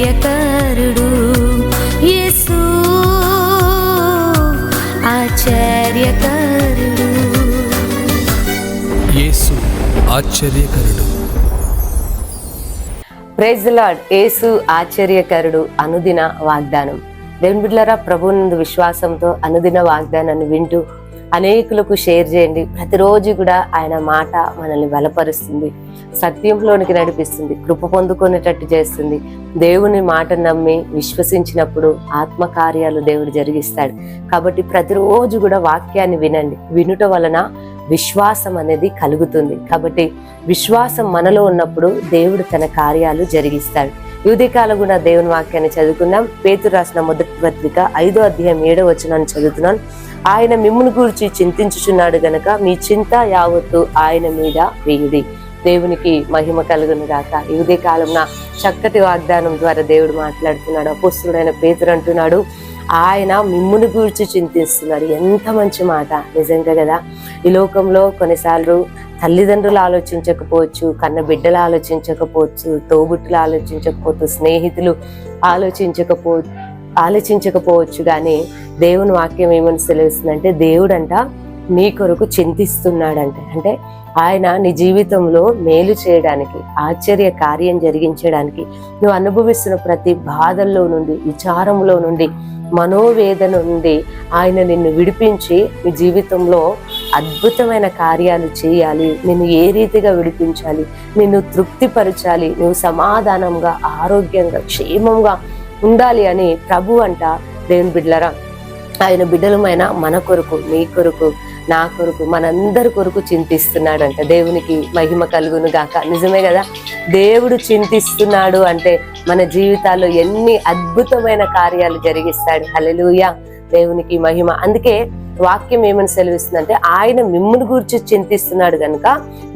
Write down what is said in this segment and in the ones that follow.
ఆశ్చర్యకరుడు యేసు. ఆశ్చర్యకరుడు. యేసు ఆశ్చర్యకరుడు. Praise lord. యేసు ఆశ్చర్యకరుడు అనుదిన వాగ్దానం. దేవుని బిడ్డలారా ప్రభునందు విశ్వాసంతో అనుదిన వాగ్దానాన్ని వింటూ అనేకులకు షేర్ చేయండి. ప్రతిరోజు కూడా ఆయన మాట మనల్ని బలపరుస్తుంది. సత్యంలోనికి నడిపిస్తుంది. కృప పొందుకునేటట్టు చేస్తుంది. దేవుని మాట నమ్మి విశ్వసించినప్పుడు ఆత్మకార్యాలు దేవుడు జరిగిస్తాడు. కాబట్టి ప్రతిరోజు కూడా వాక్యాన్ని వినండి. వినుట వలన విశ్వాసం అనేది కలుగుతుంది. కాబట్టి విశ్వాసం మనలో ఉన్నప్పుడు దేవుడు తన కార్యాలు జరిగిస్తాడు. యువతికాల కూడా దేవుని వాక్యాన్ని చదువుకుందాం. పేతురు రాసిన మొదటి పత్రిక ఐదో అధ్యాయం ఏడో వచనాన్ని చదువుతున్నాను ఆయన మిమ్మును గురించి చింతించుచున్నాడు గనక మీ చింత యావత్తు ఆయన మీద వేయుడి. దేవునికి మహిమ కలుగును గాక. ఇదే కాలంలో చక్కటి వాగ్దానం ద్వారా దేవుడు మాట్లాడుతున్నాడు. అపుస్తుడైన పేతురు అంటున్నాడు ఆయన మిమ్మును గూర్చి చింతిస్తున్నాడు. ఎంత మంచి మాట. నిజంగా కదా? ఈ లోకంలో కొన్నిసార్లు తల్లిదండ్రులు ఆలోచించకపోవచ్చు కన్న బిడ్డలు ఆలోచించకపోవచ్చు తోబుట్టులు ఆలోచించకపోవచ్చు స్నేహితులు ఆలోచించకపో ఆలోచించకపోవచ్చు కానీ దేవుని వాక్యం ఏమని సెలవిస్తుందంటే దేవుడంట నీ కొరకు చింతిస్తున్నాడంట. అంటే ఆయన నీ జీవితంలో మేలు చేయడానికి ఆశ్చర్య కార్యం జరిగించడానికి నువ్వు అనుభవిస్తున్న ప్రతి బాధల్లో నుండి విచారంలో నుండి మనోవేదన నుండి ఆయన నిన్ను విడిపించి నీ జీవితంలో అద్భుతమైన కార్యాలు చేయాలి. నిన్ను ఏ రీతిగా విడిపించాలి? నిన్ను తృప్తిపరచాలి. నువ్వు సమాధానంగా ఆరోగ్యంగా క్షేమంగా ఉండాలి అని ప్రభు అంట దేవుని బిడ్డలరా. ఆయన బిడ్డలమైన మన కొరకు నీ కొరకు నా కొరకు మనందరి కొరకు చింతిస్తున్నాడంట. దేవునికి మహిమ కలుగును గాక. నిజమే కదా? దేవుడు చింతిస్తున్నాడు అంటే మన జీవితాల్లో ఎన్ని అద్భుతమైన కార్యాలు జరిగిస్తాడు. హలలుయ దేవునికి మహిమ. అందుకే వాక్యం ఏమని సెలవిస్తుందంటే ఆయన మిమ్మల్ని గురించి చింతిస్తున్నాడు కనుక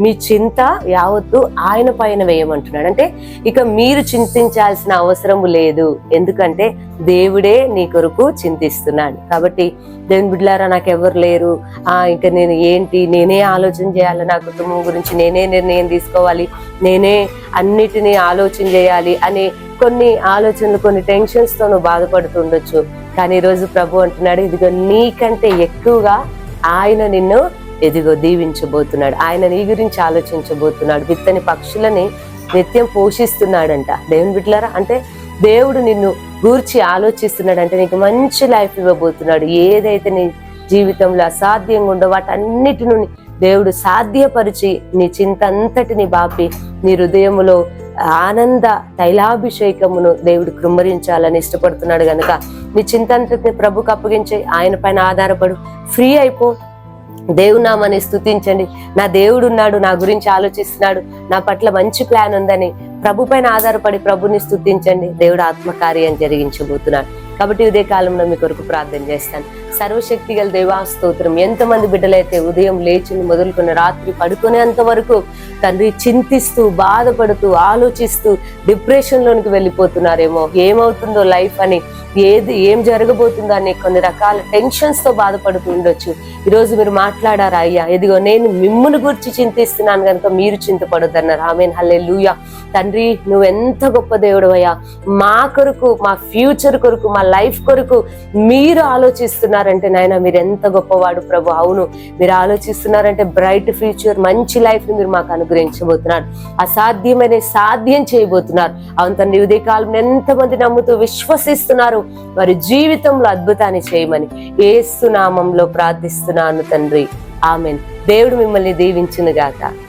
మీ చింత యావత్తు ఆయన పైన వేయమంటున్నాడు. అంటే ఇక మీరు చింతించాల్సిన అవసరం లేదు. ఎందుకంటే దేవుడే నీ కొరకు చింతిస్తున్నాడు. కాబట్టి దేవుని బిడ్డలారా నాకు ఎవరు లేరు. ఆ ఇంకా నేను ఏంటి? నేనే ఆలోచన చేయాలి నా కుటుంబం గురించి. నేనే నిర్ణయం తీసుకోవాలి. నేనే అన్నిటినీ ఆలోచన చేయాలి అనే కొన్ని ఆలోచనలు కొన్ని టెన్షన్స్తో నువ్వు బాధపడుతుండొచ్చు. కానీ ఈరోజు ప్రభు అంటున్నాడు ఇదిగో నీకంటే ఎక్కువగా ఆయన నిన్ను ఎదిగో దీవించబోతున్నాడు. ఆయన నీ గురించి ఆలోచించబోతున్నాడు. విత్తని పక్షులని నిత్యం పోషిస్తున్నాడంట. దేవుని బిడ్డలారా అంటే దేవుడు నిన్ను గూర్చి ఆలోచిస్తున్నాడు అంటే నీకు మంచి లైఫ్ ఇవ్వబోతున్నాడు. ఏదైతే నీ జీవితంలో అసాధ్యంగా ఉండో వాటన్నిటి నుండి దేవుడు సాధ్యపరిచి నీ చింత అంతటిని బాపి నీ హృదయములో ఆనంద తైలాభిషేకమును దేవుడు కృమ్మరించాలని ఇష్టపడుతున్నాడు గనుక నీ చింత ప్రభుకు అప్పగించే ఆయన పైన ఆధారపడు. ఫ్రీ అయిపో. దేవునామని స్తుతించండి. నా దేవుడు ఉన్నాడు నా గురించి ఆలోచిస్తున్నాడు నా పట్ల మంచి ప్లాన్ ఉందని ప్రభు పైన ఆధారపడి ప్రభుని స్థుతించండి దేవుడు ఆత్మకార్యం జరిగించబోతున్నాడు. కాబట్టి ఇదే కాలంలో మీ కొరకు ప్రార్థన చేస్తాను. సర్వశక్తి గల దేవా స్తోత్రం. ఎంతమంది బిడ్డలైతే ఉదయం లేచి మొదలుకున్న రాత్రి పడుకునేంత వరకు తండ్రి చింతిస్తూ బాధపడుతూ ఆలోచిస్తూ డిప్రెషన్ లోనికి వెళ్ళిపోతున్నారేమో. ఏమవుతుందో లైఫ్ అని ఏది ఏం జరగబోతుందో అనే కొన్ని రకాల టెన్షన్స్తో బాధపడుతూ ఉండొచ్చు. ఈరోజు మీరు మాట్లాడారా అయ్యా ఇదిగో నేను మిమ్మల్ని గురించి చింతిస్తున్నాను కనుక మీరు చింతపడొద్దన్నారు. ఆమెన్ హల్లే లూయా తండ్రి నువ్వు ఎంత గొప్ప దేవుడు అయ్యా మా కొరకు మా ఫ్యూచర్ కొరకు మా లైఫ్ కొరకు మీరు ఆలోచిస్తున్నారు ఆలోచిస్తున్నారంటే నాయన మీరు ఎంత గొప్పవాడు ప్రభు. అవును మీరు ఆలోచిస్తున్నారంటే బ్రైట్ ఫ్యూచర్ మంచి లైఫ్ని మీరు మాకు అనుగ్రహించబోతున్నారు. అసాధ్యమైన సాధ్యం చేయబోతున్నారు. అవును తన ఉదయ కాలం ఎంతమంది నమ్ముతూ విశ్వసిస్తున్నారు. వారి జీవితంలో అద్భుతాన్ని చేయమని ఏసునామంలో ప్రార్థిస్తున్నాను తండ్రి. ఆమెన్. దేవుడు మిమ్మల్ని దీవించును గాక